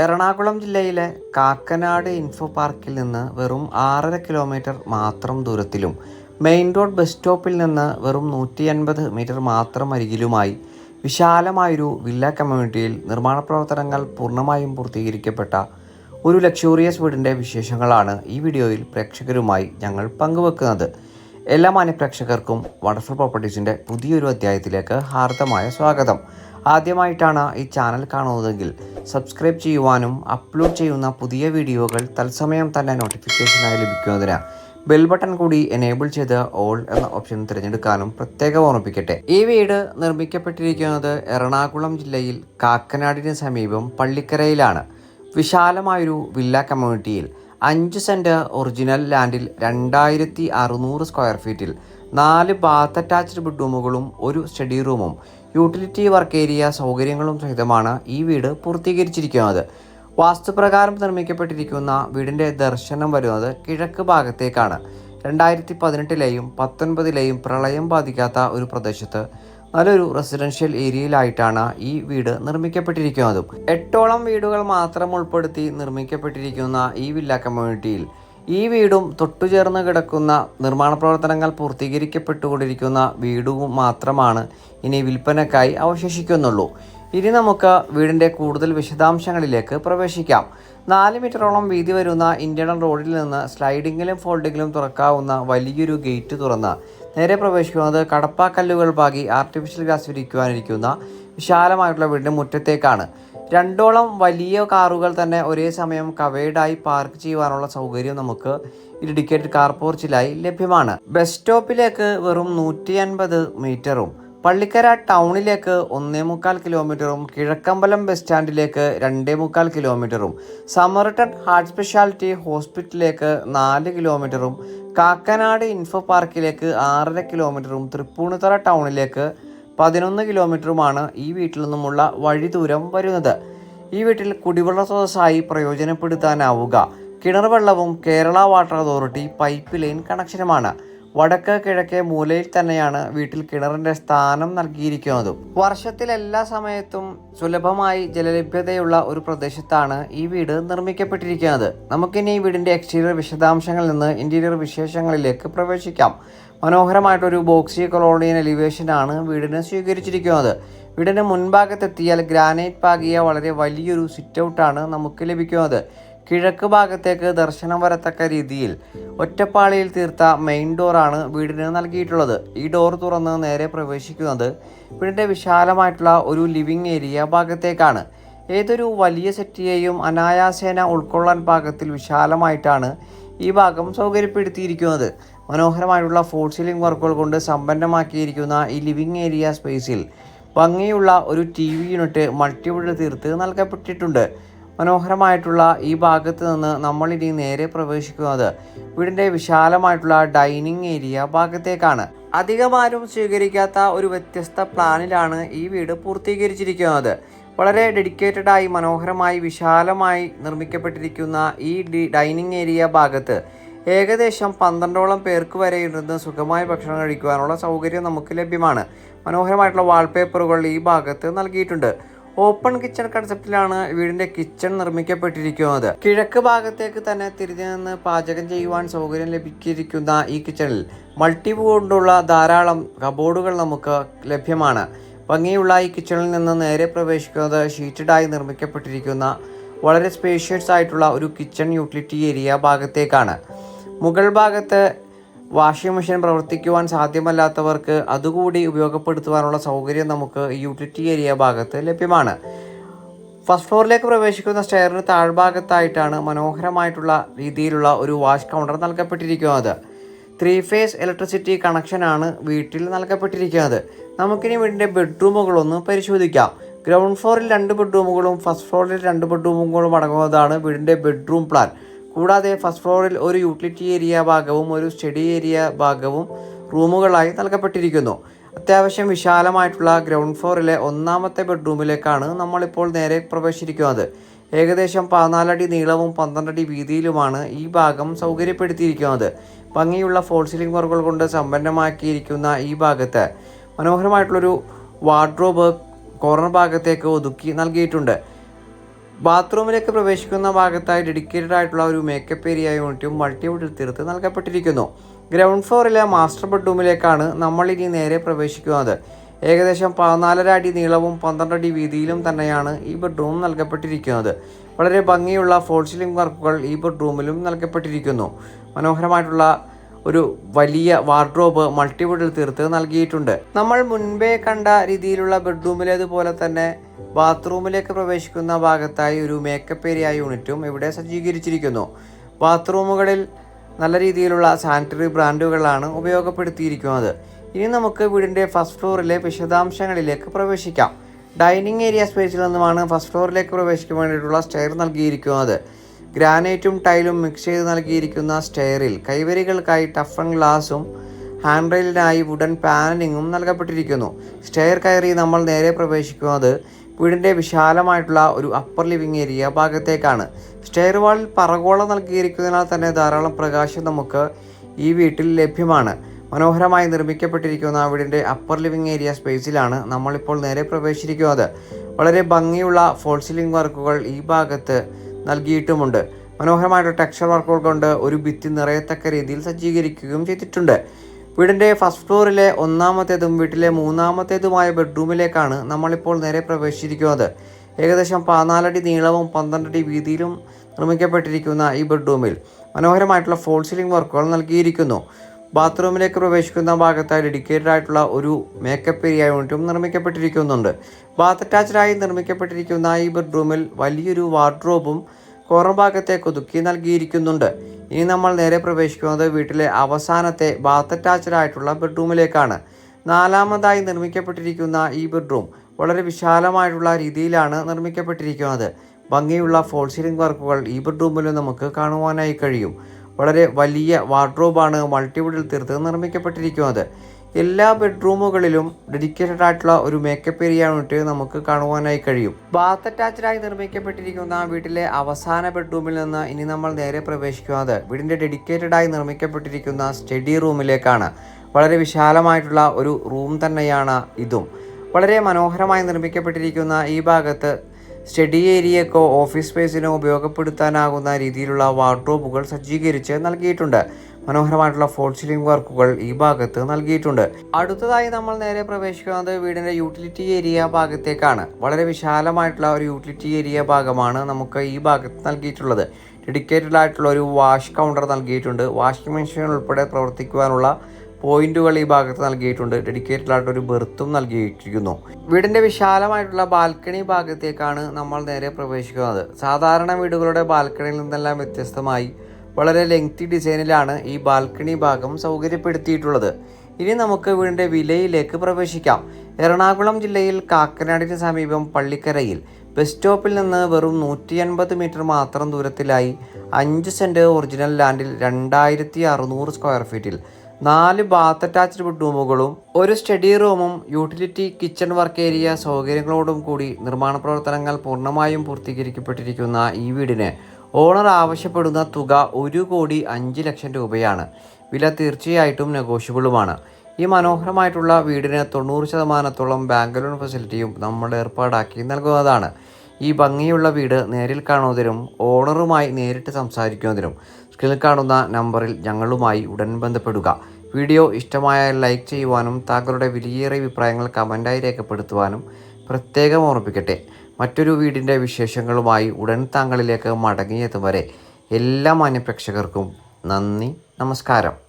എറണാകുളം ജില്ലയിലെ കാക്കനാട് ഇൻഫോ പാർക്കിൽ നിന്ന് വെറും ആറര കിലോമീറ്റർ മാത്രം ദൂരത്തിലും മെയിൻ റോഡ് ബസ് സ്റ്റോപ്പിൽ നിന്ന് വെറും നൂറ്റി അൻപത് മീറ്റർ മാത്രം അരികിലുമായി വിശാലമായൊരു വില്ല കമ്മ്യൂണിറ്റിയിൽ നിർമ്മാണ പ്രവർത്തനങ്ങൾ പൂർണമായും പൂർത്തീകരിക്കപ്പെട്ട ഒരു ലക്ഷൂറിയസ് വീടിന്റെ വിശേഷങ്ങളാണ് ഈ വീഡിയോയിൽ പ്രേക്ഷകരുമായി ഞങ്ങൾ പങ്കുവെക്കുന്നത്. എല്ലാ മാന്യപ്രേക്ഷകർക്കും വണ്ടർഫുൾ പ്രോപ്പർട്ടീസിന്റെ പുതിയൊരു അധ്യായത്തിലേക്ക് ഹാർദമായ സ്വാഗതം. ആദ്യമായിട്ടാണ് ഈ ചാനൽ കാണുന്നതെങ്കിൽ സബ്സ്ക്രൈബ് ചെയ്യുവാനും അപ്ലോഡ് ചെയ്യുന്ന പുതിയ വീഡിയോകൾ തത്സമയം തന്നെ നോട്ടിഫിക്കേഷനായി ലഭിക്കുന്നതിന് ബെൽ ബട്ടൺ കൂടി എനേബിൾ ചെയ്ത് ഓൾ എന്ന ഓപ്ഷൻ തിരഞ്ഞെടുക്കാനും പ്രത്യേകം ഓർമ്മിപ്പിക്കട്ടെ. ഈ വീട് നിർമ്മിക്കപ്പെട്ടിരിക്കുന്നത് എറണാകുളം ജില്ലയിൽ കാക്കനാടിന് സമീപം പള്ളിക്കരയിലാണ്. വിശാലമായൊരു വില്ല കമ്മ്യൂണിറ്റിയിൽ അഞ്ച് സെന്റ് ഒറിജിനൽ ലാൻഡിൽ രണ്ടായിരത്തി അറുന്നൂറ് സ്ക്വയർ ഫീറ്റിൽ നാല് ബാത്ത് അറ്റാച്ച്ഡ് ബെഡ്റൂമുകളും ഒരു സ്റ്റഡി റൂമും യൂട്ടിലിറ്റി വർക്ക് ഏരിയ സൗകര്യങ്ങളും സഹിതമാണ് ഈ വീട് പൂർത്തീകരിച്ചിരിക്കുന്നത്. വാസ്തുപ്രകാരം നിർമ്മിക്കപ്പെട്ടിരിക്കുന്ന വീടിന്റെ ദർശനം വരുന്നത് കിഴക്ക് ഭാഗത്തേക്കാണ്. രണ്ടായിരത്തി പതിനെട്ടിലെയും പത്തൊൻപതിലെയും പ്രളയം ബാധിക്കാത്ത ഒരു പ്രദേശത്ത് നല്ലൊരു റെസിഡൻഷ്യൽ ഏരിയയിലായിട്ടാണ് ഈ വീട് നിർമ്മിക്കപ്പെട്ടിരിക്കുന്നതും. എട്ടോളം വീടുകൾ മാത്രം ഉൾപ്പെടുത്തി നിർമ്മിക്കപ്പെട്ടിരിക്കുന്ന ഈ വില്ല കമ്മ്യൂണിറ്റിയിൽ ഈ വീടും തൊട്ടുചേർന്ന് കിടക്കുന്ന നിർമ്മാണ പ്രവർത്തനങ്ങൾ പൂർത്തീകരിക്കപ്പെട്ടുകൊണ്ടിരിക്കുന്ന വീടും മാത്രമാണ് ഇനി വിൽപ്പനക്കായി അവശേഷിക്കുന്നുള്ളൂ. ഇനി നമുക്ക് വീടിന്റെ കൂടുതൽ വിശദാംശങ്ങളിലേക്ക് പ്രവേശിക്കാം. നാല് മീറ്ററോളം വീതി വരുന്ന ഇന്റേണൽ റോഡിൽ നിന്ന് സ്ലൈഡിങ്ങിലും ഫോൾഡിങ്ങിലും തുറക്കാവുന്ന വലിയൊരു ഗേറ്റ് തുറന്ന് നേരെ പ്രവേശിക്കുന്നത് കടപ്പാക്കല്ലുകൾ പാകി ആർട്ടിഫിഷ്യൽ ഗ്രാസ് വിരിക്കുവാനിരിക്കുന്ന വിശാലമായിട്ടുള്ള വീടിന്റെ മുറ്റത്തേക്കാണ്. രണ്ടോളം വലിയ കാറുകൾ തന്നെ ഒരേ സമയം കവേഡായി പാർക്ക് ചെയ്യുവാനുള്ള സൗകര്യം നമുക്ക് ഈ ഡെഡിക്കേറ്റഡ് കാർ പോർച്ചിലായി ലഭ്യമാണ്. ബസ് സ്റ്റോപ്പിലേക്ക് വെറും നൂറ്റി അൻപത് മീറ്ററും പള്ളിക്കര ടൗണിലേക്ക് ഒന്നേ മുക്കാൽ കിലോമീറ്ററും കിഴക്കമ്പലം ബസ് സ്റ്റാൻഡിലേക്ക് രണ്ടേ മുക്കാൽ കിലോമീറ്ററും സമർട്ടൺ ഹാർട്ട് സ്പെഷ്യാലിറ്റി ഹോസ്പിറ്റലിലേക്ക് നാല് കിലോമീറ്ററും കാക്കനാട് ഇൻഫോ പാർക്കിലേക്ക് ആറര കിലോമീറ്ററും തൃപ്പൂണിത്തറ ടൗണിലേക്ക് പതിനൊന്ന് കിലോമീറ്ററുമാണ് ഈ വീട്ടിൽ നിന്നുമുള്ള വഴി ദൂരം വരുന്നത്. ഈ വീട്ടിൽ കുടിവെള്ള സ്രോതസ്സായി പ്രയോജനപ്പെടുത്താനാവുക. കിണർ വെള്ളവും Kerala Water Authority pipe line കണക്ഷനുമാണ്. വടക്ക് കിഴക്കേ മൂലയിൽ തന്നെയാണ് വീട്ടിൽ കിണറിന്റെ സ്ഥാനം നൽകിയിരിക്കുന്നതും. വർഷത്തിൽ എല്ലാ സമയത്തും സുലഭമായി ജലലഭ്യതയുള്ള ഒരു പ്രദേശത്താണ് ഈ വീട് നിർമ്മിക്കപ്പെട്ടിരിക്കുന്നത്. നമുക്കിനി ഈ വീടിന്റെ എക്സ്റ്റീരിയർ വിശദാംശങ്ങളിൽ നിന്ന് ഇന്റീരിയർ വിശേഷങ്ങളിലേക്ക് പ്രവേശിക്കാം. മനോഹരമായിട്ടൊരു ബോക്സി കൊളോണിയൻ എലിവേഷനാണ് വീടിന് സ്വീകരിച്ചിരിക്കുന്നത്. വീടിന്റെ മുൻഭാഗത്തെത്തിയാൽ ഗ്രാനൈറ്റ് പാകിയ വളരെ വലിയൊരു സിറ്റ് ഔട്ടാണ് നമുക്ക് ലഭിക്കുന്നത്. കിഴക്ക് ഭാഗത്തേക്ക് ദർശനം വരത്തക്ക രീതിയിൽ ഒറ്റപ്പാളിയിൽ തീർത്ത മെയിൻ ഡോറാണ് വീടിന് നൽകിയിട്ടുള്ളത്. ഈ ഡോർ തുറന്ന് നേരെ പ്രവേശിക്കുന്നത് വീടിന്റെ വിശാലമായിട്ടുള്ള ഒരു ലിവിംഗ് ഏരിയ ഭാഗത്തേക്കാണ്. ഏതൊരു വലിയ സെറ്റിയെയും അനായാസേന ഉൾക്കൊള്ളാൻ പാകത്തിൽ വിശാലമായിട്ടാണ് ഈ ഭാഗം സൗകര്യപ്പെടുത്തിയിരിക്കുന്നത്. മനോഹരമായിട്ടുള്ള ഫോർട്ട് സീലിംഗ് വർക്കുകൾ കൊണ്ട് സമ്പന്നമാക്കിയിരിക്കുന്ന ഈ ലിവിംഗ് ഏരിയ സ്പേസിൽ ഭംഗിയുള്ള ഒരു ടി വി യൂണിറ്റ് മൾട്ടിവുഡ് തീർത്ത് നൽകപ്പെട്ടിട്ടുണ്ട്. മനോഹരമായിട്ടുള്ള ഈ ഭാഗത്ത് നിന്ന് നമ്മൾ ഇനി നേരെ പ്രവേശിക്കുന്നത് വീടിന്റെ വിശാലമായിട്ടുള്ള ഡൈനിങ് ഏരിയ ഭാഗത്തേക്കാണ്. അധികമാരും സ്വീകരിക്കാത്ത ഒരു വ്യത്യസ്ത പ്ലാനിലാണ് ഈ വീട് പൂർത്തീകരിച്ചിരിക്കുന്നത്. വളരെ ഡെഡിക്കേറ്റഡ് ആയി മനോഹരമായി വിശാലമായി നിർമ്മിക്കപ്പെട്ടിരിക്കുന്ന ഈ ഡൈനിങ് ഏരിയ ഭാഗത്ത് ഏകദേശം പന്ത്രണ്ടോളം പേർക്ക് വരെ ഇരുന്ന് സുഖമായി ഭക്ഷണം കഴിക്കുവാനുള്ള സൗകര്യം നമുക്ക് ലഭ്യമാണ്. മനോഹരമായിട്ടുള്ള വാൾപേപ്പറുകൾ ഈ ഭാഗത്ത് നൽകിയിട്ടുണ്ട്. ഓപ്പൺ കിച്ചൺ കൺസെപ്റ്റിലാണ് വീടിന്റെ കിച്ചൺ നിർമ്മിക്കപ്പെട്ടിരിക്കുന്നത്. കിഴക്ക് ഭാഗത്തേക്ക് തന്നെ തിരിഞ്ഞു നിന്ന് പാചകം ചെയ്യുവാൻ സൗകര്യം ലഭിച്ചിരിക്കുന്ന ഈ കിച്ചണിൽ മൾട്ടി കൊണ്ടുള്ള ധാരാളം കബോർഡുകൾ നമുക്ക് ലഭ്യമാണ്. ഭംഗിയുള്ള ഈ കിച്ചണിൽ നിന്ന് നേരെ പ്രവേശിക്കുന്നത് ഷീറ്റഡായി നിർമ്മിക്കപ്പെട്ടിരിക്കുന്ന വളരെ സ്പേഷ്യസ് ആയിട്ടുള്ള ഒരു കിച്ചൺ യൂട്ടിലിറ്റി ഏരിയ ഭാഗത്തേക്കാണ്. മുകൾ ഭാഗത്ത് വാഷിംഗ് മെഷീൻ പ്രവർത്തിക്കുവാൻ സാധ്യമല്ലാത്തവർക്ക് അതുകൂടി ഉപയോഗപ്പെടുത്തുവാനുള്ള സൗകര്യം നമുക്ക് യൂട്ടിലിറ്റി ഏരിയ ഭാഗത്ത് ലഭ്യമാണ്. ഫസ്റ്റ് ഫ്ലോറിലേക്ക് പ്രവേശിക്കുന്ന സ്റ്റെയറിന് താഴ്ഭാഗത്തായിട്ടാണ് മനോഹരമായിട്ടുള്ള രീതിയിലുള്ള ഒരു വാഷ് കൗണ്ടർ നൽകപ്പെട്ടിരിക്കുന്നത്. ത്രീ ഫേസ് ഇലക്ട്രിസിറ്റി കണക്ഷനാണ് വീട്ടിൽ നൽകപ്പെട്ടിരിക്കുന്നത്. നമുക്കിനി വീടിന്റെ ബെഡ്റൂമുകളൊന്ന് പരിശോധിക്കാം. ഗ്രൗണ്ട് ഫ്ലോറിൽ രണ്ട് ബെഡ്റൂമുകളും ഫസ്റ്റ് ഫ്ലോറിൽ രണ്ട് ബെഡ്റൂമുകളും അടങ്ങുന്നതാണ് വീടിന്റെ ബെഡ്റൂം പ്ലാൻ കൂടാതെ ഫസ്റ്റ് ഫ്ലോറിൽ ഒരു യൂട്ടിലിറ്റി ഏരിയ ഭാഗവും ഒരു സ്റ്റഡി ഏരിയ ഭാഗവും റൂമുകളായി നൽകപ്പെട്ടിരിക്കുന്നു. അത്യാവശ്യം വിശാലമായിട്ടുള്ള ഗ്രൗണ്ട് ഫ്ലോറിലെ ഒന്നാമത്തെ ബെഡ്റൂമിലേക്കാണ് നമ്മളിപ്പോൾ നേരെ പ്രവേശിച്ചിരിക്കുന്നത് ഏകദേശം പതിനാലടി നീളവും പന്ത്രണ്ടടി വീതിയിലുമാണ് ഈ ഭാഗം സൗകര്യപ്പെടുത്തിയിരിക്കുന്നത്. ഭംഗിയുള്ള ഫോൾ സീലിംഗ് വർക്കുകൾ കൊണ്ട് സമ്പന്നമാക്കിയിരിക്കുന്ന ഈ ഭാഗത്ത് മനോഹരമായിട്ടുള്ളൊരു വാർഡ്രോബ് കോർണർ ഭാഗത്തേക്ക് ഒതുക്കി നൽകിയിട്ടുണ്ട്. ബാത്റൂമിലേക്ക് പ്രവേശിക്കുന്ന ഭാഗത്തായി ഡെഡിക്കേറ്റഡ് ആയിട്ടുള്ള ഒരു മേക്കപ്പ് ഏരിയ യൂണിറ്റും മൾട്ടിവുഡിൽ തീർത്ത് നൽകപ്പെട്ടിരിക്കുന്നു. ഗ്രൗണ്ട് ഫ്ലോറിലെ മാസ്റ്റർ ബെഡ്റൂമിലേക്കാണ് നമ്മൾ ഇനി നേരെ പ്രവേശിക്കുന്നത്. ഏകദേശം പതിനാലര അടി നീളവും പന്ത്രണ്ട് അടി വീതിയിലും തന്നെയാണ് ഈ ബെഡ്റൂം നൽകപ്പെട്ടിരിക്കുന്നത്. വളരെ ഭംഗിയുള്ള ഫോൾ സീലിംഗ് വർക്കുകൾ ഈ ബെഡ്റൂമിലും നൽകപ്പെട്ടിരിക്കുന്നു. മനോഹരമായിട്ടുള്ള ഒരു വലിയ വാർഡ്രോബ് മൾട്ടിവുഡിൽ തീർത്ത് നൽകിയിട്ടുണ്ട്. നമ്മൾ മുൻപേ കണ്ട രീതിയിലുള്ള ബെഡ്റൂമിലേതുപോലെ തന്നെ ബാത്റൂമിലേക്ക് പ്രവേശിക്കുന്ന ഭാഗത്തായി ഒരു മേക്കപ്പ് ഏരിയ യൂണിറ്റും ഇവിടെ സജ്ജീകരിച്ചിരിക്കുന്നു. ബാത്റൂമുകളിൽ നല്ല രീതിയിലുള്ള സാനിറ്ററി ബ്രാൻഡുകളാണ് ഉപയോഗപ്പെടുത്തിയിരിക്കുന്നത്. ഇനി നമുക്ക് വീടിന്റെ ഫസ്റ്റ് ഫ്ലോറിലെ വിശദാംശങ്ങളിലേക്ക് പ്രവേശിക്കാം. ഡൈനിങ് ഏരിയ സ്പേസിൽ നിന്നുമാണ് ഫസ്റ്റ് ഫ്ലോറിലേക്ക് പ്രവേശിക്കാൻ വേണ്ടിയിട്ടുള്ള സ്റ്റെയർ നൽകിയിരിക്കുന്നത്. ഗ്രാനൈറ്റും ടൈലും മിക്സ് ചെയ്ത് നൽകിയിരിക്കുന്ന സ്റ്റെയറിൽ കൈവരികൾക്കായി ടഫൺ ഗ്ലാസും ഹാൻഡ് റെയിലിനായി വുഡൻ പാനലിങ്ങും നൽകപ്പെട്ടിരിക്കുന്നു. സ്റ്റെയർ കയറി നമ്മൾ നേരെ പ്രവേശിക്കുന്നത് വീടിന്റെ വിശാലമായിട്ടുള്ള ഒരു അപ്പർ ലിവിംഗ് ഏരിയ ഭാഗത്തേക്കാണ്. സ്റ്റെയർ വാളിൽ പറകോളം നൽകിയിരിക്കുന്നതിനാൽ തന്നെ ധാരാളം പ്രകാശം നമുക്ക് ഈ വീട്ടിൽ ലഭ്യമാണ്. മനോഹരമായി നിർമ്മിക്കപ്പെട്ടിരിക്കുന്ന വീടിന്റെ അപ്പർ ലിവിംഗ് ഏരിയ സ്പേസിലാണ് നമ്മളിപ്പോൾ നേരെ പ്രവേശിച്ചിരിക്കുന്നത്. വളരെ ഭംഗിയുള്ള ഫോൾ സീലിംഗ് വർക്കുകൾ ഈ ഭാഗത്ത് നൽകിയിട്ടുമുണ്ട്. മനോഹരമായിട്ട് ടെക്സ്ചർ വർക്കുകൾ കൊണ്ട് ഒരു ഭിത്തി നിറയത്തക്ക രീതിയിൽ സജ്ജീകരിക്കുകയും ചെയ്തിട്ടുണ്ട്. വീടിന്റെ ഫസ്റ്റ് ഫ്ലോറിലെ ഒന്നാമത്തേതും വീട്ടിലെ മൂന്നാമത്തേതുമായ ബെഡ്റൂമിലേക്കാണ് നമ്മളിപ്പോൾ നേരെ പ്രവേശിച്ചിരിക്കുന്നത്. ഏകദേശം പതിനാലടി നീളവും പന്ത്രണ്ടടി വീതിയിലും നിർമ്മിക്കപ്പെട്ടിരിക്കുന്ന ഈ ബെഡ്റൂമിൽ മനോഹരമായിട്ടുള്ള ഫോൾ സീലിംഗ് വർക്കുകൾ നൽകിയിരിക്കുന്നു. ബാത്റൂമിലേക്ക് പ്രവേശിക്കുന്ന ഭാഗത്തായി ഡെഡിക്കേറ്റഡ് ആയിട്ടുള്ള ഒരു മേക്കപ്പ് ഏരിയ യൂണിറ്റും നിർമ്മിക്കപ്പെട്ടിരിക്കുന്നുണ്ട്. ബാത്ത് അറ്റാച്ച്ഡായി നിർമ്മിക്കപ്പെട്ടിരിക്കുന്ന ഈ ബെഡ്റൂമിൽ വലിയൊരു വാർഡ്രോബും കോറം ഭാഗത്തേക്ക് ഒതുക്കി നൽകിയിരിക്കുന്നുണ്ട്. ഇനി നമ്മൾ നേരെ പ്രവേശിക്കുന്നത് വീട്ടിലെ അവസാനത്തെ ബാത്ത് അറ്റാച്ച്ഡ് ആയിട്ടുള്ള ബെഡ്റൂമിലേക്കാണ് നാലാമതായി നിർമ്മിക്കപ്പെട്ടിരിക്കുന്ന ഈ ബെഡ്റൂം വളരെ വിശാലമായിട്ടുള്ള രീതിയിലാണ് നിർമ്മിക്കപ്പെട്ടിരിക്കുന്നത്. ഭംഗിയുള്ള ഫോൾ സീലിംഗ് വർക്കുകൾ ഈ ബെഡ്റൂമിൽ നമുക്ക് കാണുവാനായി കഴിയും. വളരെ വലിയ വാർഡ്രോബാണ് മൾട്ടിവുഡിൽ തീർത്ത് നിർമ്മിക്കപ്പെട്ടിരിക്കുന്നത്. എല്ലാ ബെഡ്റൂമുകളിലും ഡെഡിക്കേറ്റഡ് ആയിട്ടുള്ള ഒരു മേക്കപ്പ് ഏരിയ യൂണിറ്റ് നമുക്ക് കാണുവാനായി കഴിയും. ബാത്ത് അറ്റാച്ച്ഡായി നിർമ്മിക്കപ്പെട്ടിരിക്കുന്ന വീട്ടിലെ അവസാന ബെഡ്റൂമിൽ നിന്ന് ഇനി നമ്മൾ നേരെ പ്രവേശിക്കുന്നത് വീടിന്റെ ഡെഡിക്കേറ്റഡ് ആയി നിർമ്മിക്കപ്പെട്ടിരിക്കുന്ന സ്റ്റഡി റൂമിലേക്കാണ്. വളരെ വിശാലമായിട്ടുള്ള ഒരു റൂം തന്നെയാണ് ഇതും. വളരെ മനോഹരമായി നിർമ്മിക്കപ്പെട്ടിരിക്കുന്ന ഈ ഭാഗത്ത് സ്റ്റഡി ഏരിയക്കോ ഓഫീസ് സ്പേസിനോ ഉപയോഗപ്പെടുത്താനാകുന്ന രീതിയിലുള്ള വാർഡ്രോബുകൾ സജ്ജീകരിച്ച് നൽകിയിട്ടുണ്ട്. മനോഹരമായിട്ടുള്ള ഫോൾ സീലിംഗ് വർക്കുകൾ ഈ ഭാഗത്ത് നൽകിയിട്ടുണ്ട്. അടുത്തതായി നമ്മൾ നേരെ പ്രവേശിക്കുന്നത് വീടിന്റെ യൂട്ടിലിറ്റി ഏരിയ ഭാഗത്തേക്കാണ്. വളരെ വിശാലമായിട്ടുള്ള ഒരു യൂട്ടിലിറ്റി ഏരിയ ഭാഗമാണ് നമുക്ക് ഈ ഭാഗത്ത് നൽകിയിട്ടുള്ളത്. ഡെഡിക്കേറ്റഡ് ആയിട്ടുള്ള ഒരു വാഷ് കൗണ്ടർ നൽകിയിട്ടുണ്ട്. വാഷിംഗ് മെഷീൻ ഉൾപ്പെടെ പ്രവർത്തിക്കുവാനുള്ള പോയിന്റുകൾ ഈ ഭാഗത്ത് നൽകിയിട്ടുണ്ട്. ഡെഡിക്കേറ്റഡ് ആയിട്ട് ഒരു ബെർത്തും നൽകിയിരിക്കുന്നു. വീടിന്റെ വിശാലമായിട്ടുള്ള ബാൽക്കണി ഭാഗത്തേക്കാണ് നമ്മൾ നേരെ പ്രവേശിക്കുന്നത്. സാധാരണ വീടുകളുടെ ബാൽക്കണിയിൽ നിന്നെല്ലാം വ്യത്യസ്തമായി വളരെ ലെങ്തി ഡിസൈനിലാണ് ഈ ബാൽക്കണി ഭാഗം സൗകര്യപ്പെടുത്തിയിട്ടുള്ളത്. ഇനി നമുക്ക് വീടിന്റെ വിലയിലേക്ക് പ്രവേശിക്കാം. എറണാകുളം ജില്ലയിൽ കാക്കനാടിന് സമീപം പള്ളിക്കരയിൽ ബസ് സ്റ്റോപ്പിൽ നിന്ന് വെറും നൂറ്റി അൻപത് മീറ്റർ മാത്രം ദൂരത്തിലായി അഞ്ച് സെന്റ് ഒറിജിനൽ ലാൻഡിൽ രണ്ടായിരത്തി അറുന്നൂറ് സ്ക്വയർ ഫീറ്റിൽ നാല് ബാത്ത് അറ്റാച്ച്ഡ് ബെഡ്റൂമുകളും ഒരു സ്റ്റഡി റൂമും യൂട്ടിലിറ്റി കിച്ചൺ വർക്ക് ഏരിയ സൗകര്യങ്ങളോടും കൂടി നിർമ്മാണ പ്രവർത്തനങ്ങൾ പൂർണമായും പൂർത്തീകരിക്കപ്പെട്ടിരിക്കുന്ന ഈ വീടിന് ഓണർ ആവശ്യപ്പെടുന്ന തുക ഒരു കോടി അഞ്ച് ലക്ഷം രൂപയാണ്. വില തീർച്ചയായിട്ടും നെഗോഷ്യബിളുമാണ് ഈ മനോഹരമായിട്ടുള്ള വീടിന് തൊണ്ണൂറ് ശതമാനത്തോളം ബാങ്ക് ലോൺ ഫെസിലിറ്റിയും നമ്മൾ ഏർപ്പാടാക്കി നൽകുന്നതാണ്. ഈ ഭംഗിയുള്ള വീട് നേരിൽ കാണുന്നതിനും ഓണറുമായി നേരിട്ട് സംസാരിക്കുന്നതിനും സ്ക്രീനിൽ കാണുന്ന നമ്പറിൽ ഞങ്ങളുമായി ഉടൻ ബന്ധപ്പെടുക. വീഡിയോ ഇഷ്ടമായാൽ ലൈക്ക് ചെയ്യുവാനും താങ്കളുടെ വിലയേറിയ അഭിപ്രായങ്ങൾ കമന്റായി രേഖപ്പെടുത്തുവാനും പ്രത്യേകം ഓർമ്മിപ്പിക്കട്ടെ. മറ്റൊരു വീടിന്റെ വിശേഷങ്ങളുമായി ഉടൻ താങ്കളിലേക്ക് മടങ്ങിയെത്തും വരെ എല്ലാ മാന്യപ്രേക്ഷകർക്കും നന്ദി നമസ്കാരം.